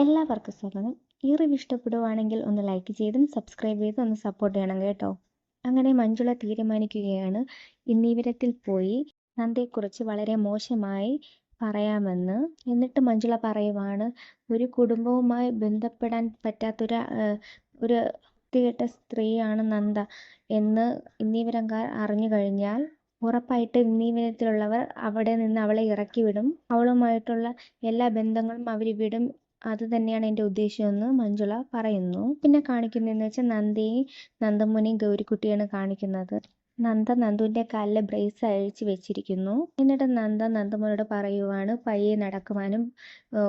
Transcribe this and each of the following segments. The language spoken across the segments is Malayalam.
എല്ലാവർക്കും സ്വാഗതം. ഈ റിവ്യൂ ഇഷ്ടപ്പെടുവാണെങ്കിൽ ഒന്ന് ലൈക്ക് ചെയ്തും സബ്സ്ക്രൈബ് ചെയ്തും ഒന്ന് സപ്പോർട്ട് ചെയ്യണം കേട്ടോ. അങ്ങനെ മഞ്ജുള തീരുമാനിക്കുകയാണ്. ഇന്നീവരത്തിൽ പോയി നന്ദയെക്കുറിച്ച് വളരെ മോശമായി പറയാമെന്ന്. എന്നിട്ട് മഞ്ജുള പറയുവാണ് ഒരു കുടുംബവുമായി ബന്ധപ്പെടാൻ പറ്റാത്തൊരു ഒരു വൃത്തികെട്ട സ്ത്രീയാണ് നന്ദ എന്ന് ഇന്നീവരംകാർ അറിഞ്ഞു കഴിഞ്ഞാൽ ഉറപ്പായിട്ട് ഇന്നീവരത്തിലുള്ളവർ അവിടെ നിന്ന് അവളെ ഇറക്കി വിടും അവളുമായിട്ടുള്ള എല്ലാ ബന്ധങ്ങളും അവർ വിടും. അത് തന്നെയാണ് എന്റെ ഉദ്ദേശമെന്ന് മഞ്ജുള പറയുന്നു. പിന്നെ കാണിക്കുന്നതെന്ന് വെച്ചാൽ നന്ദിയും നന്ദമുനിയും ഗൗരിക്കുട്ടിയാണ് കാണിക്കുന്നത്. നന്ദ നന്ദുവിന്റെ കാലിലെ ബ്രേസ് അഴിച്ചു വെച്ചിരിക്കുന്നു. എന്നിട്ട് നന്ദ നന്ദമുനോട് പറയുവാണ് പയ്യെ നടക്കുവാനും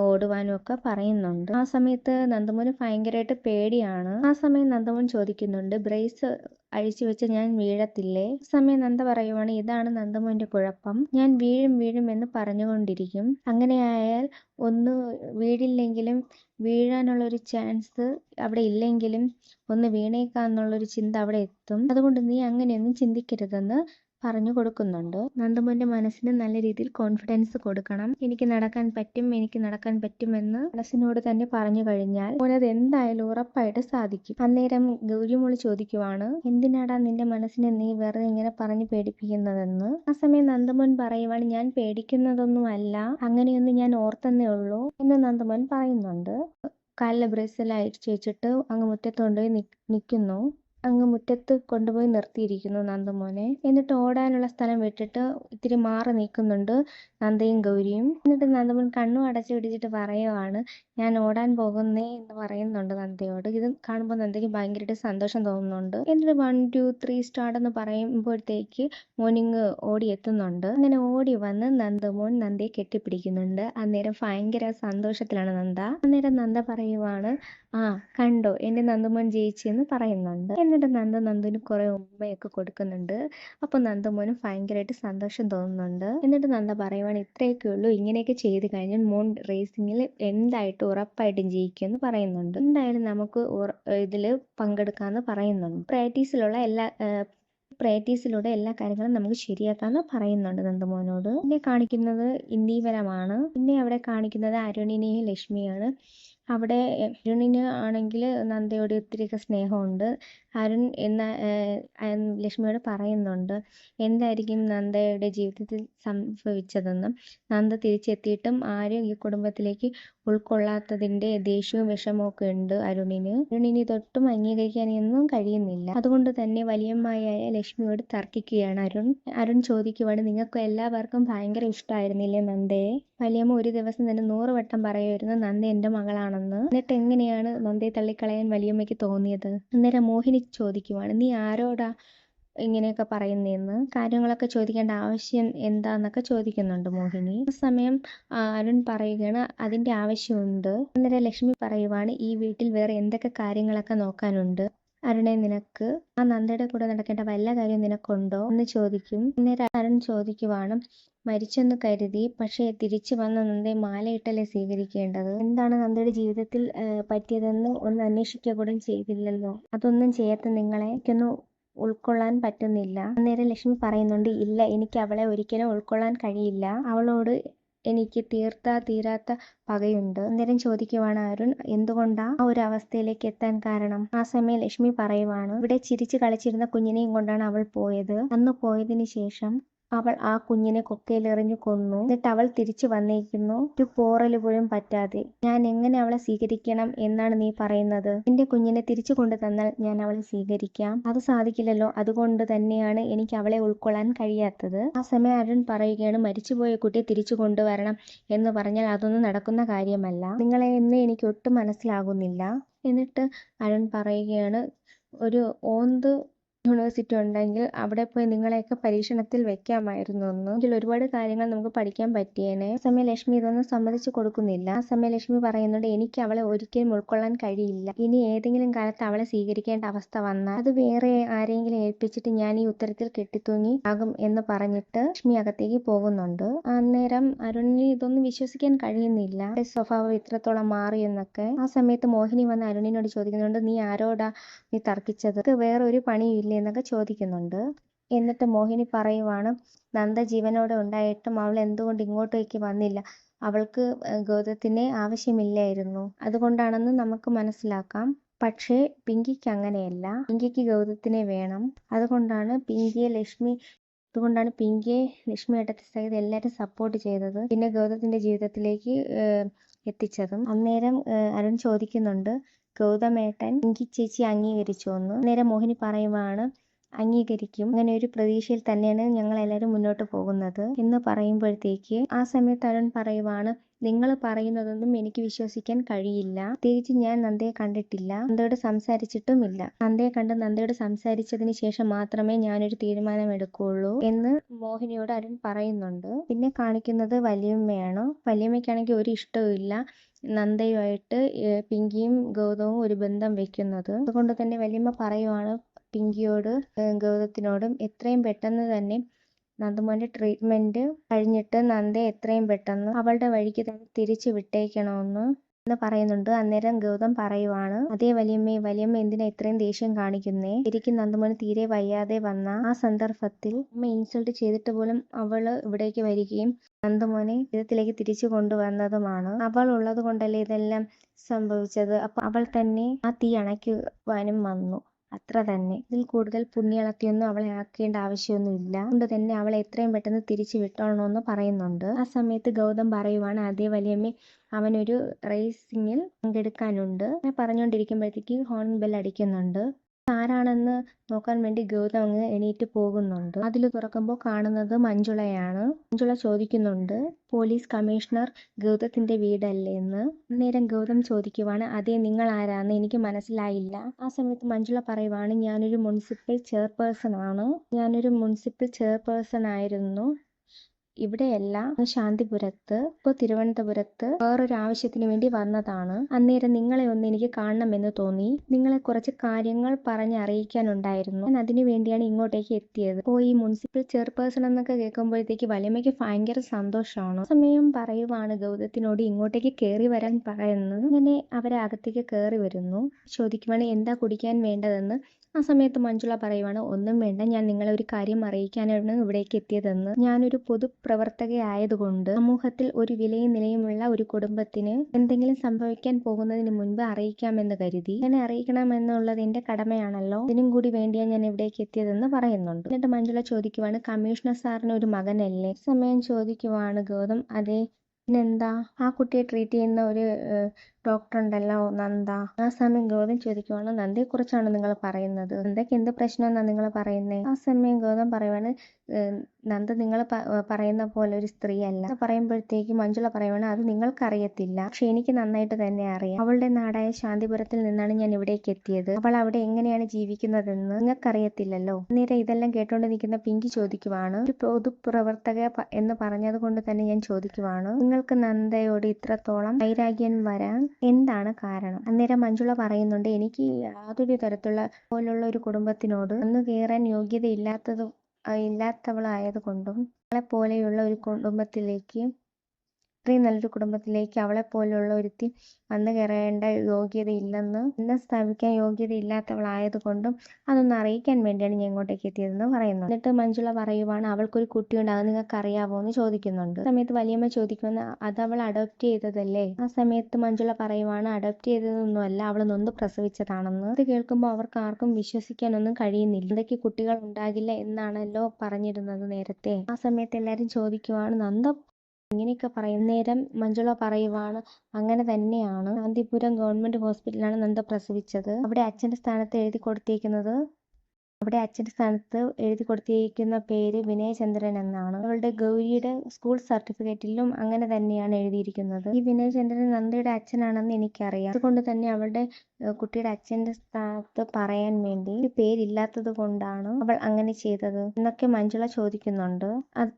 ഓടുവാനും ഒക്കെ പറയുന്നുണ്ട്. ആ സമയത്ത് നന്ദമുനി ഭയങ്കരമായിട്ട് പേടിയാണ്. ആ സമയം നന്ദമുൻ ചോദിക്കുന്നുണ്ട് ബ്രേസ് അഴിച്ചു വെച്ച് ഞാൻ വീഴത്തില്ലേ? സമയം നന്ദ പറയുവാണ് ഇതാണ് നന്ദമോന്റെ കുഴപ്പം. ഞാൻ വീഴും വീഴും എന്ന് പറഞ്ഞുകൊണ്ടിരിക്കും. അങ്ങനെയായാൽ ഒന്ന് വീഴില്ലെങ്കിലും വീഴാനുള്ള ഒരു ചാൻസ് അവിടെ ഇല്ലെങ്കിലും ഒന്ന് വീണേക്കാന്നുള്ളൊരു ചിന്ത അവിടെ എത്തും. അതുകൊണ്ട് നീ അങ്ങനെയൊന്നും ചിന്തിക്കരുതെന്ന് പറഞ്ഞു കൊടുക്കുന്നുണ്ട്. നന്ദമുന്റെ മനസ്സിന് നല്ല രീതിയിൽ കോൺഫിഡൻസ് കൊടുക്കണം. എനിക്ക് നടക്കാൻ പറ്റും എനിക്ക് നടക്കാൻ പറ്റുമെന്ന് മനസ്സിനോട് തന്നെ പറഞ്ഞു കഴിഞ്ഞാൽ മോനത് എന്തായാലും ഉറപ്പായിട്ട് സാധിക്കും. അന്നേരം ഗൗരിമോൾ ചോദിക്കുവാണ് എന്തിനാടാ നിന്റെ മനസ്സിനെ നീ വെറുതെ ഇങ്ങനെ പറഞ്ഞു പേടിപ്പിക്കുന്നതെന്ന്? ആ സമയം നന്ദമോൻ പറയുവാണ് ഞാൻ പേടിക്കുന്നതൊന്നുമല്ല അങ്ങനെയൊന്നും ഞാൻ ഓർത്തെന്നേ ഉള്ളൂ എന്ന് നന്ദമോൻ പറയുന്നുണ്ട്. കാലിലെ ബ്രേസിലായിട്ട് ചേച്ചിട്ട് അങ്ങ് മുറ്റത്ത് കൊണ്ടുപോയി നിൽക്കുന്നു അങ്ങ് മുറ്റത്ത് കൊണ്ടുപോയി നിർത്തിയിരിക്കുന്നു നന്ദമോനെ. എന്നിട്ട് ഓടാനുള്ള സ്ഥലം വിട്ടിട്ട് ഇത്തിരി മാറി നിൽക്കുന്നുണ്ട് നന്ദയും ഗൗരിയും. എന്നിട്ട് നന്ദമോൻ കണ്ണും അടച്ചു പിടിച്ചിട്ട് പറയുവാണ് ഞാൻ ഓടാൻ പോകുന്നേ എന്ന് പറയുന്നുണ്ട് നന്ദയോട്. ഇത് കാണുമ്പോൾ നന്ദയ്ക്ക് ഭയങ്കരമായിട്ട് സന്തോഷം തോന്നുന്നുണ്ട്. എന്നിട്ട് വൺ ടു ത്രീ സ്റ്റാർട്ട് എന്ന് പറയുമ്പോഴത്തേക്ക് മോനിങ് ഓടി എത്തുന്നുണ്ട് അങ്ങനെ ഓടി വന്ന് നന്ദമോൻ നന്ദയെ കെട്ടിപ്പിടിക്കുന്നുണ്ട്. അന്നേരം ഭയങ്കര സന്തോഷത്തിലാണ് നന്ദ. അന്നേരം നന്ദ പറയുവാണ് ആ കണ്ടോ എന്റെ നന്ദമോൻ ജയിച്ചെന്ന് പറയുന്നുണ്ട്. എന്നിട്ട് നന്ദ നന്ദുവിന് കുറെ ഉമ്മയൊക്കെ കൊടുക്കുന്നുണ്ട്. അപ്പോൾ നന്ദമോനും ഭയങ്കരമായിട്ട് സന്തോഷം തോന്നുന്നുണ്ട്. എന്നിട്ട് നന്ദ പറയുവാണ് ഇത്രയൊക്കെ ഉള്ളൂ ഇങ്ങനെയൊക്കെ ചെയ്ത് കഴിഞ്ഞാൽ മോൻ റേസിങ്ങിൽ എന്തായിട്ട് ഉറപ്പായിട്ടും ജയിക്കും എന്ന് പറയുന്നുണ്ട്. എന്തായാലും നമുക്ക് ഇതിൽ പങ്കെടുക്കാമെന്ന് പറയുന്നുണ്ട്. പ്രാക്ടീസിലുള്ള എല്ലാ പ്രാക്ടീസിലൂടെ എല്ലാ കാര്യങ്ങളും നമുക്ക് ശരിയാക്കാമെന്ന് പറയുന്നുണ്ട് നന്ദമോനോട്. പിന്നെ കാണിക്കുന്നത് ഇന്ദീവരമാണ് പിന്നെ അവിടെ കാണിക്കുന്നത് അരുണിനെയും ലക്ഷ്മിയാണ്. അവിടെ അരുണിന് ആണെങ്കിൽ നന്ദയോട് ഒത്തിരിയൊക്കെ സ്നേഹമുണ്ട്. അരുൺ എന്ന ലക്ഷ്മിയോട് പറയുന്നുണ്ട് എന്തായിരിക്കും നന്ദയുടെ ജീവിതത്തിൽ സംഭവിച്ചതെന്നും? നന്ദ തിരിച്ചെത്തിയിട്ടും ആരും ഈ കുടുംബത്തിലേക്ക് ഉൾക്കൊള്ളാത്തതിന്റെ ദേഷ്യവും വിഷമവും ഉണ്ട് അരുണിന്. അരുണിന് ഇതൊട്ടും അംഗീകരിക്കാനൊന്നും കഴിയുന്നില്ല. അതുകൊണ്ട് തന്നെ വലിയമ്മയായ ലക്ഷ്മിയോട് തർക്കിക്കുകയാണ് അരുൺ. അരുൺ ചോദിക്കുവാണ് നിങ്ങൾക്ക് എല്ലാവർക്കും ഭയങ്കര ഇഷ്ടമായിരുന്നില്ലേ നന്ദയെ വലിയമ്മ ഒരു ദിവസം തന്നെ നൂറ് വട്ടം പറയുമായിരുന്നു നന്ദ എന്റെ മകളാണെന്ന്. എന്നിട്ട് എങ്ങനെയാണ് നന്ദയെ തള്ളിക്കളയാൻ വലിയമ്മയ്ക്ക് തോന്നിയത്? അന്നേരം മോഹിനി ചോദിക്കുവാണ് നീ ആരോടാ ഇങ്ങനെയൊക്കെ പറയുന്നതെന്ന് കാര്യങ്ങളൊക്കെ ചോദിക്കേണ്ട ആവശ്യം എന്താന്നൊക്കെ ചോദിക്കുന്നുണ്ട് മോഹിനി. സമയം അരുൺ പറയുകയാണ് അതിന്റെ ആവശ്യമുണ്ട്. അന്നേരം ലക്ഷ്മി പറയുവാണ് ഈ വീട്ടിൽ വേറെ എന്തൊക്കെ കാര്യങ്ങളൊക്കെ നോക്കാനുണ്ട്? അരുണെ നിനക്ക് ആ നന്ദയുടെ കൂടെ നടക്കേണ്ട വല്ല കാര്യം നിനക്കുണ്ടോ? എന്ന് ചോദിക്കും. അന്നേരം അരുൺ ചോദിക്കുവാണ് മരിച്ചെന്ന് കരുതി പക്ഷേ തിരിച്ചു വന്ന നന്ദയെ മാലയിട്ടല്ലേ സ്വീകരിക്കേണ്ടത്? എന്താണ് നന്ദയുടെ ജീവിതത്തിൽ പറ്റിയതെന്ന് ഒന്ന് അന്വേഷിക്കുക കൂടെ ചെയ്തില്ലല്ലോ. അതൊന്നും ചെയ്യാത്ത നിങ്ങളെ എനിക്കൊന്ന് ഉൾക്കൊള്ളാൻ പറ്റുന്നില്ല. അന്നേരം ലക്ഷ്മി പറയുന്നുണ്ട് ഇല്ല എനിക്ക് അവളെ ഒരിക്കലും ഉൾക്കൊള്ളാൻ കഴിയില്ല. അവളോട് എനിക്ക് തീർത്താ തീരാത്ത പകയുണ്ട്. അന്നേരം ചോദിക്കുവാണ് അരുൺ എന്തുകൊണ്ടാ ആ ഒരു അവസ്ഥയിലേക്ക് എത്താൻ കാരണം? ആ സമയം ലക്ഷ്മി പറയുവാണ് ഇവിടെ ചിരിച്ചു കളിച്ചിരുന്ന കുഞ്ഞിനെയും കൊണ്ടാണ് അവൾ പോയത്. അന്ന് പോയതിനു ശേഷം അവൾ ആ കുഞ്ഞിനെ കൊക്കയിലെറിഞ്ഞു കൊന്നു. എന്നിട്ട് അവൾ തിരിച്ചു വന്നേക്കുന്നു. ഒരു പോറൽ പോലും പറ്റാതെ. ഞാൻ എങ്ങനെ അവളെ സ്വീകരിക്കണം എന്നാണ് നീ പറയുന്നത്? എന്റെ കുഞ്ഞിനെ തിരിച്ചു കൊണ്ടു തന്നാൽ ഞാൻ അവളെ സ്വീകരിക്കാം. അത് സാധിക്കില്ലല്ലോ. അതുകൊണ്ട് തന്നെയാണ് എനിക്ക് അവളെ ഉൾക്കൊള്ളാൻ കഴിയാത്തത്. ആ സമയം അരുൺ പറയുകയാണ് മരിച്ചുപോയ കുട്ടിയെ തിരിച്ചു കൊണ്ടുവരണം എന്ന് പറഞ്ഞാൽ അതൊന്നും നടക്കുന്ന കാര്യമല്ല. നിങ്ങളെ എന്ന് എനിക്ക് ഒട്ടും മനസ്സിലാകുന്നില്ല. എന്നിട്ട് അരുൺ പറയുകയാണ് ഒരു ഓന്ത് യൂണിവേഴ്സിറ്റി ഉണ്ടെങ്കിൽ അവിടെ പോയി നിങ്ങളെയൊക്കെ പരീക്ഷണത്തിൽ വെക്കാമായിരുന്നു എന്ന്. ഇതിൽ ഒരുപാട് കാര്യങ്ങൾ നമുക്ക് പഠിക്കാൻ പറ്റിയേനെ. ആ സമയം ലക്ഷ്മി ഇതൊന്നും സമ്മതിച്ചു കൊടുക്കുന്നില്ല. ആ സമയം ലക്ഷ്മി പറയുന്നുണ്ട് എനിക്ക് അവളെ ഒരിക്കലും ഉൾക്കൊള്ളാൻ കഴിയില്ല. ഇനി ഏതെങ്കിലും കാലത്ത് അവളെ സ്വീകരിക്കേണ്ട അവസ്ഥ വന്നാൽ അത് വേറെ ആരെങ്കിലും ഏൽപ്പിച്ചിട്ട് ഞാൻ ഈ ഉത്തരത്തിൽ കെട്ടിത്തൂങ്ങി ആകും എന്ന് പറഞ്ഞിട്ട് ലക്ഷ്മി അകത്തേക്ക് പോകുന്നുണ്ട്. അന്നേരം അരുണിന് ഇതൊന്നും വിശ്വസിക്കാൻ കഴിയുന്നില്ല. സ്വഭാവം ഇത്രത്തോളം മാറി എന്നൊക്കെ. ആ സമയത്ത് മോഹിനി വന്ന് അരുണിനോട് ചോദിക്കുന്നുണ്ട് നീ ആരോടാ നീ തർക്കിച്ചത്? വേറെ ഒരു പണിയും ഇല്ലേ എന്നൊക്കെ ചോദിക്കുന്നുണ്ട്. എന്നിട്ട് മോഹിനി പറയുവാണ് നന്ദ ജീവനോടെ ഉണ്ടായിട്ടും അവൾ എന്തുകൊണ്ട് ഇങ്ങോട്ടേക്ക് വന്നില്ല? അവൾക്ക് ഗൗതത്തിനെ ആവശ്യമില്ലായിരുന്നു. അതുകൊണ്ടാണെന്ന് നമുക്ക് മനസ്സിലാക്കാം. പക്ഷേ പിങ്കിക്ക് അങ്ങനെയല്ല. പിങ്കിക്ക് ഗൗതത്തിനെ വേണം. അതുകൊണ്ടാണ് പിങ്കിയെ ലക്ഷ്മി അതുകൊണ്ടാണ് പിങ്കിയെ ലക്ഷ്മി ഏട്ടത്തി സഹിതം എല്ലാവരും സപ്പോർട്ട് ചെയ്തത്. പിന്നെ ഗൗതത്തിന്റെ ജീവിതത്തിലേക്ക് എത്തിച്ചതും. അന്നേരം അരുൺ ചോദിക്കുന്നുണ്ട് ഗൗതമേട്ടൻ പിങ്കി ചേച്ചി അംഗീകരിച്ചു എന്ന് നേരെ മോഹിനി പറയുവാണ് അംഗീകരിക്കും. അങ്ങനെ ഒരു പ്രതീക്ഷയിൽ തന്നെയാണ് ഞങ്ങൾ എല്ലാവരും മുന്നോട്ട് പോകുന്നത് എന്ന് പറയുമ്പോഴത്തേക്ക് ആ സമയത്ത് അരുൺ പറയുവാണ് നിങ്ങൾ പറയുന്നതൊന്നും എനിക്ക് വിശ്വസിക്കാൻ കഴിയില്ല. പ്രത്യേകിച്ച് ഞാൻ നന്ദയെ കണ്ടിട്ടില്ല. നന്ദയോട് സംസാരിച്ചിട്ടുമില്ല. നന്ദയെ കണ്ട് നന്ദയോട് സംസാരിച്ചതിന് ശേഷം മാത്രമേ ഞാനൊരു തീരുമാനം എടുക്കുള്ളൂ എന്ന് മോഹിനിയോട് അരുൺ പറയുന്നുണ്ട്. പിന്നെ കാണിക്കുന്നത് വലിയമ്മയാണ്? വലിയമ്മയ്ക്കാണെങ്കിൽ ഒരു ഇഷ്ടവും ഇല്ല നന്ദയുമായിട്ട് പിങ്കിയും ഗൗതവും ഒരു ബന്ധം വെക്കുന്നത്. അതുകൊണ്ട് തന്നെ വലിയമ്മ പറയുവാണ് പിങ്കിയോട് ഗൗതത്തിനോടും എത്രയും പെട്ടെന്ന് തന്നെ നന്ദുമോന്റെ ട്രീറ്റ്മെന്റ് കഴിഞ്ഞിട്ട് നന്ദയെ എത്രയും പെട്ടെന്ന് അവളുടെ വഴിക്ക് തന്നെ തിരിച്ചു വിട്ടേക്കണമെന്ന് എന്ന് പറയുന്നുണ്ട്. അന്നേരം ഗൗതം പറയുവാണ് അതേ വലിയമ്മേ വലിയമ്മ എന്തിനാ ഇത്രയും ദേഷ്യം കാണിക്കുന്നേ? ശരിക്കും നന്ദുമോന് തീരെ വയ്യാതെ വന്ന ആ സന്ദർഭത്തിൽ അമ്മ ഇൻസൾട്ട് ചെയ്തിട്ട് പോലും അവൾ ഇവിടേക്ക് വരികയും നന്ദമോനെ ജീവിതത്തിലേക്ക് തിരിച്ചു കൊണ്ടുവന്നതുമാണ്. അവൾ ഉള്ളത് കൊണ്ടല്ലേ ഇതെല്ലാം സംഭവിച്ചത്? അപ്പൊ അവൾ തന്നെ ആ തീ അണയ്ക്കുവാനും വന്നു. അത്ര തന്നെ. ഇതിൽ കൂടുതൽ പുണ്യളത്തിയൊന്നും അവളെ ആക്കേണ്ട ആവശ്യമൊന്നുമില്ല. അതുകൊണ്ട് തന്നെ അവളെ എത്രയും പെട്ടെന്ന് തിരിച്ചു വിട്ടോളണമെന്ന് പറയുന്നുണ്ട്. ആ സമയത്ത് ഗൗതം പറയുവാണ് അതേ വലിയമ്മേ അവനൊരു റേസിങ്ങിൽ പങ്കെടുക്കാനുണ്ട്. അങ്ങനെ പറഞ്ഞുകൊണ്ടിരിക്കുമ്പോഴത്തേക്ക് ഹോൺ ബെൽ അടിക്കുന്നുണ്ട്. ആരാണെന്ന് നോക്കാൻ വേണ്ടി ഗൗതം അങ്ങ് എണീറ്റ് പോകുന്നുണ്ട്. അതിൽ തുറക്കുമ്പോൾ കാണുന്നത് മഞ്ജുളയാണ്. മഞ്ജുള ചോദിക്കുന്നുണ്ട് പോലീസ് കമ്മീഷണർ ഗൗതത്തിന്റെ വീടല്ലേ എന്ന്? അന്നേരം ഗൗതം ചോദിക്കുവാണ് അതേ നിങ്ങൾ ആരാന്ന് എനിക്ക് മനസ്സിലായില്ല. ആ സമയത്ത് മഞ്ജുള പറയുവാണ് ഞാനൊരു മുനിസിപ്പൽ ചെയർപേഴ്സൺ ആണ് ഞാനൊരു മുനിസിപ്പൽ ചെയർപേഴ്സൺ ആയിരുന്നു ഇവിടെയല്ല ശാന്തിപുരത്ത് ഇപ്പോൾ തിരുവനന്തപുരത്ത് വേറൊരു ആവശ്യത്തിന് വേണ്ടി വന്നതാണ്. അന്നേരം നിങ്ങളെ ഒന്ന് എനിക്ക് കാണണമെന്ന് തോന്നി. നിങ്ങളെ കുറച്ച് കാര്യങ്ങൾ പറഞ്ഞ് അറിയിക്കാനുണ്ടായിരുന്നു. ഞാൻ അതിനു വേണ്ടിയാണ് ഇങ്ങോട്ടേക്ക് എത്തിയത്. അപ്പോൾ ഈ മുനിസിപ്പൽ ചെയർപേഴ്സൺ എന്നൊക്കെ കേൾക്കുമ്പോഴത്തേക്ക് വലിയമ്മയ്ക്ക് ഭയങ്കര സന്തോഷമാണ്. സമയം പറയുവാണ് ഗൗതത്തിനോട് ഇങ്ങോട്ടേക്ക് കയറി വരാൻ പറയുന്നത്. അങ്ങനെ അവരകത്തേക്ക് കയറി വരുന്നു. ചോദിക്കുവാണ് എന്താ കുടിക്കാൻ വേണ്ടതെന്ന്? ആ സമയത്ത് മഞ്ജുള പറയുവാണ് ഒന്നും വേണ്ട ഞാൻ നിങ്ങളെ ഒരു കാര്യം അറിയിക്കാനാണ് ഇവിടേക്ക് എത്തിയതെന്ന്. ഞാനൊരു പൊതുപ്രവർത്തകയായതുകൊണ്ട് സമൂഹത്തിൽ ഒരു വിലയും നിലയുമുള്ള ഒരു കുടുംബത്തിന് എന്തെങ്കിലും സംഭവിക്കാൻ പോകുന്നതിന് മുൻപ് അറിയിക്കാമെന്ന് കരുതി. എന്നെ അറിയിക്കണമെന്നുള്ളത് എന്റെ കടമയാണല്ലോ. ഇതിനും കൂടി വേണ്ടിയാണ് ഞാൻ ഇവിടേക്ക് എത്തിയതെന്ന് പറയുന്നുണ്ട്. എന്നിട്ട് മഞ്ജുള ചോദിക്കുവാണ് കമ്മീഷണർ സാറിന് ഒരു മകനല്ലേ? സമയം ചോദിക്കുവാണ് ഗൗതം അതെ പിന്നെന്താ? ആ കുട്ടിയെ ട്രീറ്റ് ചെയ്യുന്ന ഒരു ഡോക്ടർ ഉണ്ടല്ലോ നന്ദ. ആ സമയം ഗൗതം ചോദിക്കുവാണ് നന്ദയെ കുറിച്ചാണ് നിങ്ങൾ പറയുന്നത്? നന്ദയ്ക്ക് എന്ത് പ്രശ്നമെന്നാണ് നിങ്ങൾ പറയുന്നത് ആ സമയം ഗൗതം പറയുവാണ് നന്ദ നിങ്ങൾ പറയുന്ന പോലെ ഒരു സ്ത്രീ അല്ല പറയുമ്പോഴത്തേക്ക് മഞ്ജുള പറയുവാണ് അത് നിങ്ങൾക്കറിയത്തില്ല. പക്ഷെ എനിക്ക് നന്നായിട്ട് തന്നെ അറിയാം. അവളുടെ നാടായ ശാന്തിപുരത്തിൽ നിന്നാണ് ഞാൻ ഇവിടേക്ക് എത്തിയത്. അവൾ അവിടെ എങ്ങനെയാണ് ജീവിക്കുന്നതെന്ന് നിങ്ങൾക്കറിയത്തില്ലല്ലോ? നേരെ ഇതെല്ലാം കേട്ടോണ്ട് നിൽക്കുന്ന പിങ്കി ചോദിക്കുവാണ് ഒരു പൊതുപ്രവർത്തക എന്ന് പറഞ്ഞത് കൊണ്ട് തന്നെ ഞാൻ ചോദിക്കുവാണ് നിങ്ങൾക്ക് നന്ദയോട് ഇത്രത്തോളം വൈരാഗ്യം വരാൻ എന്താണ് കാരണം? അന്നേരം മഞ്ജുള പറയുന്നുണ്ട് എനിക്ക് യാതൊരു തരത്തിലുള്ള പോലുള്ള ഒരു കുടുംബത്തിനോട് ഒന്ന് കയറാൻ യോഗ്യതയില്ലാത്തത് ഇല്ലാത്തവളായത് കൊണ്ടും പോലെയുള്ള ഒരു കുടുംബത്തിലേക്ക് ഇത്രയും നല്ലൊരു കുടുംബത്തിലേക്ക് അവളെ പോലുള്ള ഒരുത്തി വന്നു കയറേണ്ട യോഗ്യതയില്ലെന്ന് എന്നെ സ്ഥാപിക്കാൻ യോഗ്യതയില്ലാത്തവളായതുകൊണ്ടും അതൊന്ന് അറിയിക്കാൻ വേണ്ടിയാണ് ഞാൻ ഇങ്ങോട്ടേക്ക് എത്തിയതെന്ന് പറയുന്നു. എന്നിട്ട് മഞ്ജുള പറയുവാണ് അവൾക്കൊരു കുട്ടിയുണ്ട് അത് നിങ്ങൾക്ക് അറിയാവോ എന്ന് ചോദിക്കുന്നുണ്ട്. സമയത്ത് വലിയമ്മ ചോദിക്കുമെന്ന് അത് അവൾ അഡോപ്റ്റ് ചെയ്തതല്ലേ? ആ സമയത്ത് മഞ്ജുള പറയുവാണ് അഡോപ്റ്റ് ചെയ്തതൊന്നുമല്ല അവൾ നൊന്ന് പ്രസവിച്ചതാണെന്ന്. ഇത് കേൾക്കുമ്പോൾ അവർക്ക് ആർക്കും വിശ്വസിക്കാനൊന്നും കഴിയുന്നില്ല. എന്തൊക്കെ കുട്ടികൾ ഉണ്ടാകില്ല എന്നാണല്ലോ പറഞ്ഞിരുന്നത് നേരത്തെ. ആ സമയത്ത് എല്ലാവരും ചോദിക്കുവാണ് നന്ദ ഇങ്ങനെയൊക്കെ പറയും നേരം മഞ്ജുള പറയുവാണ്. അങ്ങനെ തന്നെയാണ്. കാന്തിപുരം ഗവൺമെന്റ് ഹോസ്പിറ്റലിലാണ് നന്ദ പ്രസവിച്ചത്. അവിടെ അച്ഛന്റെ സ്ഥാനത്ത് എഴുതി കൊടുത്തിരിക്കുന്നത് അവിടെ അച്ഛന്റെ സ്ഥാനത്ത് എഴുതി കൊടുത്തിരിക്കുന്ന പേര് വിനയചന്ദ്രൻ എന്നാണ്. അവളുടെ ഗൗരിയുടെ സ്കൂൾ സർട്ടിഫിക്കറ്റിലും അങ്ങനെ തന്നെയാണ് എഴുതിയിരിക്കുന്നത്. ഈ വിനയചന്ദ്രൻ നന്ദയുടെ അച്ഛനാണെന്ന് എനിക്കറിയാം. അതുകൊണ്ട് തന്നെ അവളുടെ കുട്ടിയുടെ അച്ഛന്റെ സ്ഥാനത്ത് പറയാൻ വേണ്ടി പേരില്ലാത്തത് കൊണ്ടാണ് അവൾ അങ്ങനെ ചെയ്തത് എന്നൊക്കെ മഞ്ജുള ചോദിക്കുന്നുണ്ട്.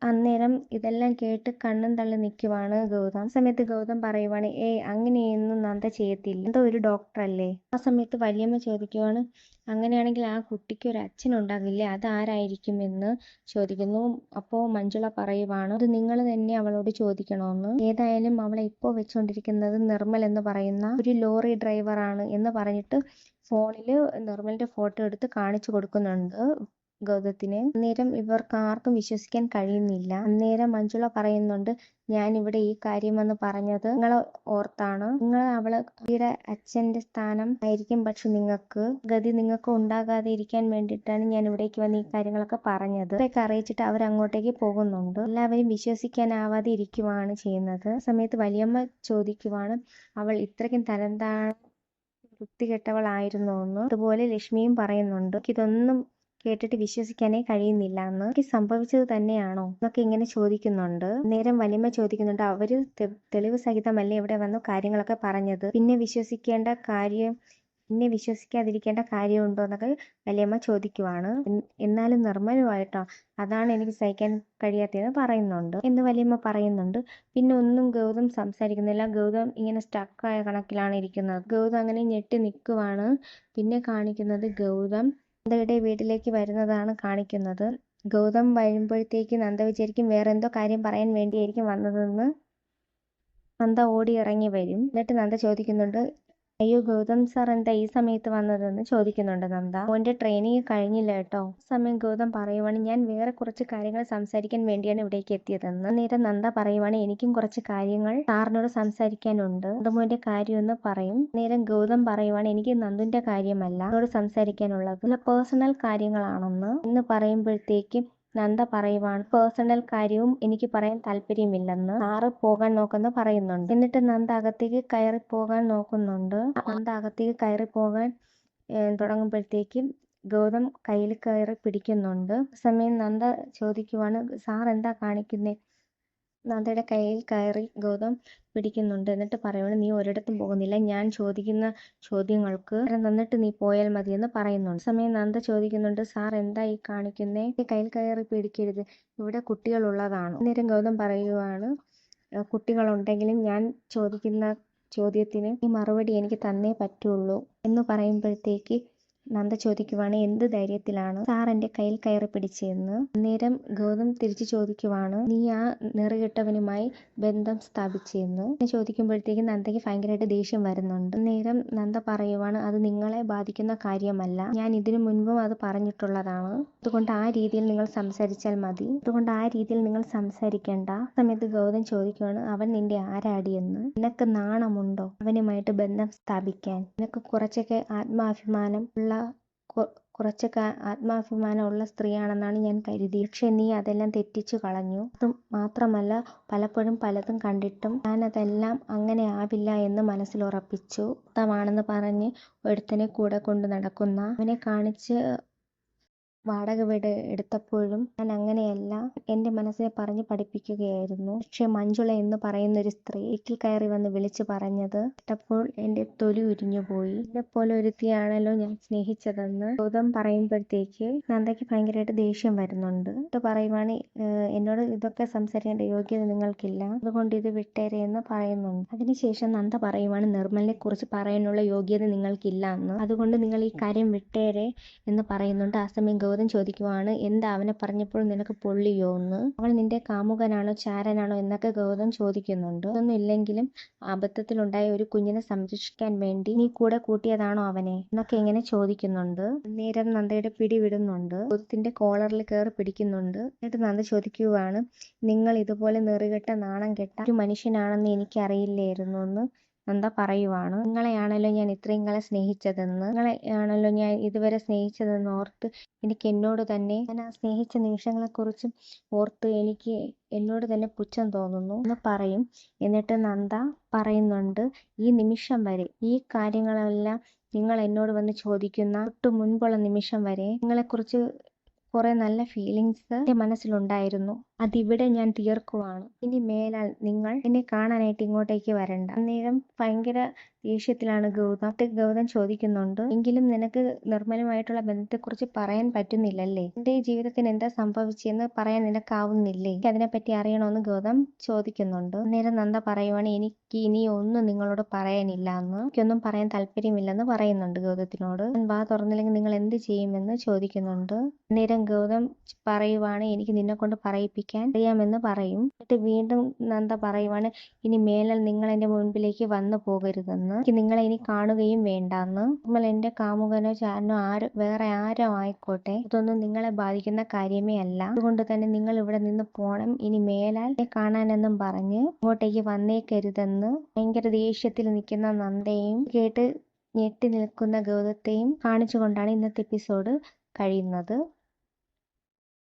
അന്നേരം ഇതെല്ലാം കേട്ട് കണ്ണും തള്ളി നിൽക്കുവാണ് ഗൗതം. ആ സമയത്ത് ഗൗതം പറയുവാണ് ഏയ് അങ്ങനെയൊന്നും നന്ദ ചെയ്യത്തില്ല. എന്തോ ഒരു ഡോക്ടർ അല്ലേ ആ സമയത്ത് വലിയമ്മ ചോദിക്കുവാണ് അങ്ങനെയാണെങ്കിൽ ആ കുട്ടിക്ക് ഒരു അച്ഛനുണ്ടാകില്ലേ അതാരായിരിക്കും എന്ന്? ചോദിക്കുന്നു. അപ്പോ മഞ്ജുള പറയുവാണ് അത് നിങ്ങൾ തന്നെ അവളോട് ചോദിക്കണമെന്ന് ഏതായാലും അവളെ ഇപ്പോൾ വെച്ചുകൊണ്ടിരിക്കുന്നത് നിർമ്മൽ എന്ന് പറയുന്ന ഒരു ലോറി ഡ്രൈവറാണ് എന്ന് പറഞ്ഞിട്ട് ഫോണിൽ നിർമ്മലിന്റെ ഫോട്ടോ എടുത്ത് കാണിച്ചു കൊടുക്കുന്നുണ്ട് ഗൗതത്തിന്. അന്നേരം ഇവർക്ക് ആർക്കും വിശ്വസിക്കാൻ കഴിയുന്നില്ല. അന്നേരം മഞ്ജുള പറയുന്നുണ്ട് ഞാൻ ഇവിടെ ഈ കാര്യം വന്ന് പറഞ്ഞത് നിങ്ങളെ ഓർത്താണ്. നിങ്ങൾ അവളെ കുട്ടിയുടെ അച്ഛന്റെ സ്ഥാനം ആയിരിക്കും പക്ഷെ നിങ്ങൾക്ക് ഗതി നിങ്ങൾക്ക് ഉണ്ടാകാതെ ഇരിക്കാൻ വേണ്ടിയിട്ടാണ് ഞാൻ ഇവിടേക്ക് വന്ന് ഈ കാര്യങ്ങളൊക്കെ പറഞ്ഞത്. ഇതൊക്കെ അറിയിച്ചിട്ട് അവർ അങ്ങോട്ടേക്ക് പോകുന്നുണ്ട്. എല്ലാവരും വിശ്വസിക്കാനാവാതെ ഇരിക്കുവാണ് ചെയ്യുന്നത്. സമയത്ത് വലിയമ്മ ചോദിക്കുവാണ് അവൾ ഇത്രയ്ക്കും തരംതാണ വൃത്തികെട്ടവളായിരുന്നോ എന്ന് അതുപോലെ ലക്ഷ്മിയും പറയുന്നുണ്ട്. ഇതൊന്നും കേട്ടിട്ട് വിശ്വസിക്കാനേ കഴിയുന്നില്ല. എന്ന് എനിക്ക് സംഭവിച്ചത് തന്നെയാണോ? എന്നൊക്കെ ഇങ്ങനെ ചോദിക്കുന്നുണ്ട്. നേരം വലിമ ചോദിക്കുന്നുണ്ട്. അവർ തെളിവ് സഹിതമല്ലേ ഇവിടെ വന്നു കാര്യങ്ങളൊക്കെ പറഞ്ഞത്? പിന്നെ വിശ്വസിക്കേണ്ട കാര്യം പിന്നെ വിശ്വസിക്കാതിരിക്കേണ്ട കാര്യമുണ്ടോ എന്നൊക്കെ വലിയമ്മ ചോദിക്കുവാണ്. എന്നാലും നിർമ്മലമായിട്ടോ അതാണ് എനിക്ക് സഹിക്കാൻ കഴിയാത്തതെന്ന് പറയുന്നുണ്ട്. എന്ന് വലിയമ്മ പറയുന്നുണ്ട്. പിന്നെ ഒന്നും ഗൗതം സംസാരിക്കുന്നില്ല. ഗൗതം ഇങ്ങനെ സ്റ്റക്കായ കണക്കിലാണ് ഇരിക്കുന്നത്. ഗൗതം അങ്ങനെ ഞെട്ടി നിൽക്കുവാണ്. പിന്നെ കാണിക്കുന്നത് ഗൗതം നന്ദയുടെ വീട്ടിലേക്ക് വരുന്നതാണ് കാണിക്കുന്നത്. ഗൗതം വരുമ്പോഴത്തേക്ക് നന്ദ വിചാരിക്കും വേറെ എന്തോ കാര്യം പറയാൻ വേണ്ടിയായിരിക്കും വന്നതെന്ന്. നന്ദ ഓടി ഇറങ്ങി വരും. എന്നിട്ട് നന്ദ ചോദിക്കുന്നുണ്ട് അയ്യോ ഗൗതം സാർ എന്താ ഈ സമയത്ത് വന്നതെന്ന് ചോദിക്കുന്നുണ്ട് നന്ദ. മോന്റെ ട്രെയിനിങ് കഴിഞ്ഞില്ല കേട്ടോ. സമയം ഗൗതം പറയുവാണ് ഞാൻ വേറെ കുറച്ച് കാര്യങ്ങൾ സംസാരിക്കാൻ വേണ്ടിയാണ് ഇവിടേക്ക് എത്തിയതെന്ന്. നേരം നന്ദ പറയുവാണ് എനിക്കും കുറച്ച് കാര്യങ്ങൾ സാറിനോട് സംസാരിക്കാനുണ്ട്. നന്ദമോന്റെ കാര്യമെന്ന് പറയും. നേരം ഗൗതം പറയുവാണ് എനിക്ക് നന്ദുന്റെ കാര്യമല്ല എന്നോട് സംസാരിക്കാനുള്ളത്. ചില പേഴ്സണൽ കാര്യങ്ങളാണെന്ന്. എന്ന് പറയുമ്പോഴത്തേക്കും നന്ദ പറയുവാണ്. പേഴ്സണൽ കാര്യവും എനിക്ക് പറയാൻ താല്പര്യമില്ലെന്ന് സാറ് പോകാൻ നോക്കുന്ന പറയുന്നുണ്ട്. എന്നിട്ട് നന്ദ അകത്തേക്ക് കയറി പോകാൻ നോക്കുന്നുണ്ട്. നന്ദ അകത്തേക്ക് കയറി പോകാൻ തുടങ്ങുമ്പോഴത്തേക്കും ഗൗതം കയ്യിൽ കയറി പിടിക്കുന്നുണ്ട്. സമയം നന്ദ ചോദിക്കുവാണ് സാർ എന്താ കാണിക്കുന്നേ? നന്ദയുടെ കയ്യിൽ കയറി ഗൗതം പിടിക്കുന്നുണ്ട്. എന്നിട്ട് പറയുന്നു നീ ഒരിടത്തും പോകുന്നില്ല. ഞാൻ ചോദിക്കുന്ന ചോദ്യങ്ങൾക്ക് നന്നിട്ട് നീ പോയാൽ മതിയെന്ന് പറയുന്നുണ്ട്. സമയം നന്ദ ചോദിക്കുന്നുണ്ട് സാർ എന്താ ഈ കാണിക്കുന്നേ? ഈ കയ്യിൽ കയറി പിടിക്കരുത്. ഇവിടെ കുട്ടികളുള്ളതാണ്. അന്നേരം ഗൗതം പറയുവാണ് കുട്ടികളുണ്ടെങ്കിലും ഞാൻ ചോദിക്കുന്ന ചോദ്യത്തിന് ഈ മറുപടി എനിക്ക് തന്നേ പറ്റുള്ളൂ. എന്ന് പറയുമ്പോഴത്തേക്ക് നന്ദ ചോദിക്കുവാണ് എന്ത് ധൈര്യത്തിലാണ് സാർ എന്റെ കയ്യിൽ കയറി പിടിച്ചതെന്ന് അന്നേരം ഗൗതം തിരിച്ചു ചോദിക്കുവാണ് നീ ആ നെറുകെട്ടവനുമായി ബന്ധം സ്ഥാപിച്ചെന്ന്? ചോദിക്കുമ്പോഴത്തേക്കും നന്ദയ്ക്ക് ഭയങ്കരമായിട്ട് ദേഷ്യം വരുന്നുണ്ട്. അന്നേരം നന്ദ പറയുവാണ് അത് നിങ്ങളെ ബാധിക്കുന്ന കാര്യമല്ല. ഞാൻ ഇതിനു മുൻപും അത് പറഞ്ഞിട്ടുള്ളതാണ്. അതുകൊണ്ട് ആ രീതിയിൽ നിങ്ങൾ സംസാരിച്ചാൽ മതി. അതുകൊണ്ട് ആ രീതിയിൽ നിങ്ങൾ സംസാരിക്കേണ്ട. സമയത്ത് ഗൗതം ചോദിക്കുവാണ് അവൻ നിന്റെ ആരാടിയെന്ന്? നിനക്ക് നാണമുണ്ടോ അവനുമായിട്ട് ബന്ധം സ്ഥാപിക്കാൻ? നിനക്ക് കുറച്ചൊക്കെ ആത്മാഭിമാനം ഉള്ള കു- കുറച്ചൊക്കെ ആത്മാഭിമാനം ഉള്ള സ്ത്രീയാണെന്നാണ് ഞാൻ കരുതിയത്. പക്ഷെ നീ അതെല്ലാം തെറ്റിച്ചു കളഞ്ഞു. അത് മാത്രമല്ല പലപ്പോഴും പലതും കണ്ടിട്ടും ഞാൻ അതെല്ലാം അങ്ങനെ ആവില്ല എന്ന് മനസ്സിൽ ഉറപ്പിച്ചു. ഉത്തമാണെന്ന് പറഞ്ഞ് ഒരുത്തനെ കൂടെ കൊണ്ട് നടക്കുന്ന അവനെ കാണിച്ച് വാടക വീട് എടുത്തപ്പോഴും ഞാൻ അങ്ങനെയല്ല. എന്റെ മനസ്സിനെ പറഞ്ഞു പഠിപ്പിക്കുകയായിരുന്നു. പക്ഷെ മഞ്ജുള എന്ന് പറയുന്ന ഒരു സ്ത്രീ വീട്ടിൽ കയറി വന്ന് വിളിച്ചു പറഞ്ഞത് ഇട്ടപ്പോൾ എന്റെ തൊലി ഉരിഞ്ഞു പോയി എന്നെ പോലെ ഒരുത്തിയാണല്ലോ ഞാൻ സ്നേഹിച്ചതെന്ന് ബോധം പറയുമ്പോഴത്തേക്ക് നന്ദയ്ക്ക് ഭയങ്കരമായിട്ട് ദേഷ്യം വരുന്നുണ്ട്. എന്നിട്ട് പറയുവാണ് എന്നോട് ഇതൊക്കെ സംസാരിക്കേണ്ട യോഗ്യത നിങ്ങൾക്കില്ല. അതുകൊണ്ട് ഇത് വിട്ടേരെ എന്ന് പറയുന്നുണ്ട്. അതിനുശേഷം നന്ദ പറയുവാണ് നിർമ്മലിനെ കുറിച്ച് പറയാനുള്ള യോഗ്യത നിങ്ങൾക്കില്ല എന്ന്. അതുകൊണ്ട് നിങ്ങൾ ഈ കാര്യം വിട്ടേരെ എന്ന് പറയുന്നുണ്ട്. ആ സമയം ഗൗതം ചോദിക്കുവാണ് എന്താ അവനെ പറഞ്ഞപ്പോൾ നിനക്ക് പൊള്ളിയോ എന്ന് അവൾ നിന്റെ കാമുകനാണോ ചാരനാണോ എന്നൊക്കെ ഗൗതം ചോദിക്കുന്നുണ്ട്. ഒന്നും ഇല്ലെങ്കിലും അബദ്ധത്തിലുണ്ടായ ഒരു കുഞ്ഞിനെ സംരക്ഷിക്കാൻ വേണ്ടി നീ കൂടെ കൂട്ടിയതാണോ അവനെ? എന്നൊക്കെ ഇങ്ങനെ ചോദിക്കുന്നുണ്ട്. നേരം നന്ദയുടെ പിടി വിടുന്നുണ്ട്. ഗൗതത്തിന്റെ കോളറിൽ കയറി പിടിക്കുന്നുണ്ട്. എന്നിട്ട് നന്ദ ചോദിക്കുവാണ് നിങ്ങൾ ഇതുപോലെ നെറുകെട്ട നാണം കെട്ട ഒരു മനുഷ്യനാണെന്ന് എനിക്ക് അറിയില്ലായിരുന്നു എന്ന് നന്ദ പറയുവാണ്. നിങ്ങളെയാണല്ലോ ഞാൻ ഇത്രയും കാലം സ്നേഹിച്ചതെന്ന്. നിങ്ങളെ ആണല്ലോ ഞാൻ ഇതുവരെ സ്നേഹിച്ചതെന്ന് ഓർത്ത് എനിക്ക് എന്നോട് തന്നെ ഞാൻ ആ സ്നേഹിച്ച നിമിഷങ്ങളെക്കുറിച്ചും ഓർത്ത് എനിക്ക് എന്നോട് തന്നെ പുച്ഛം തോന്നുന്നു. എന്ന് പറയും. എന്നിട്ട് നന്ദ പറയുന്നുണ്ട്. ഈ നിമിഷം വരെ ഈ കാര്യങ്ങളെല്ലാം നിങ്ങൾ എന്നോട് വന്ന് ചോദിക്കുന്ന തൊട്ട് മുൻപുള്ള നിമിഷം വരെ നിങ്ങളെക്കുറിച്ച് കുറെ നല്ല ഫീലിങ്സ് എന്റെ മനസ്സിലുണ്ടായിരുന്നു. അതിവിടെ ഞാൻ തീർക്കുവാണ്. ഇനി മേലാൽ നിങ്ങൾ എന്നെ കാണാനായിട്ട് ഇങ്ങോട്ടേക്ക് വരണ്ട. അന്നേരം ഭയങ്കര ദേഷ്യത്തിലാണ് ഗൗതം. ഗൗതം ചോദിക്കുന്നുണ്ട് എങ്കിലും നിനക്ക് നിർമ്മലമായിട്ടുള്ള ബന്ധത്തെക്കുറിച്ച് പറയാൻ പറ്റുന്നില്ലല്ലേ? എന്റെ ജീവിതത്തിന് എന്താ സംഭവിച്ചെന്ന് പറയാൻ നിനക്കാവുന്നില്ലേ? എനിക്ക് അതിനെപ്പറ്റി അറിയണമെന്ന് ഗൗതം ചോദിക്കുന്നുണ്ട്. അന്നേരം നന്ദ പറയുവാണ് എനിക്ക് ഇനി ഒന്നും നിങ്ങളോട് പറയാനില്ല എന്ന് എനിക്കൊന്നും പറയാൻ താല്പര്യമില്ലെന്ന് പറയുന്നുണ്ട് ഗൗതത്തിനോട്. വാ തുറന്നില്ലെങ്കിൽ നിങ്ങൾ എന്ത് ചെയ്യുമെന്ന് ചോദിക്കുന്നുണ്ട്. അന്നേരം ഗൗതം പറയുവാണ് എനിക്ക് നിന്നെ കൊണ്ട് പറയിപ്പിക്കാൻ വിളിക്കാൻ അറിയാമെന്ന് പറയും. എന്നിട്ട് വീണ്ടും നന്ദ പറയുവാണ് ഇനി മേലാൽ നിങ്ങൾ എന്റെ മുൻപിലേക്ക് വന്നു പോകരുതെന്ന്. നിങ്ങളെ ഇനി കാണുകയും വേണ്ടെന്ന്. നമ്മൾ എന്റെ കാമുകനോ ചാരനോ ആര് വേറെ ആരോ ആയിക്കോട്ടെ. ഇതൊന്നും നിങ്ങളെ ബാധിക്കുന്ന കാര്യമേ അല്ല. അതുകൊണ്ട് തന്നെ നിങ്ങൾ ഇവിടെ നിന്ന് പോണം. ഇനി മേലാൽ കാണാനെന്നും പറഞ്ഞ് ഇങ്ങോട്ടേക്ക് വന്നേക്കരുതെന്ന്. ഭയങ്കര ദേഷ്യത്തിൽ നിൽക്കുന്ന നന്ദയും കേട്ട് ഞെട്ടി നിൽക്കുന്ന ഗൗതത്തെയും കാണിച്ചുകൊണ്ടാണ് ഇന്നത്തെ എപ്പിസോഡ് കഴിയുന്നത്.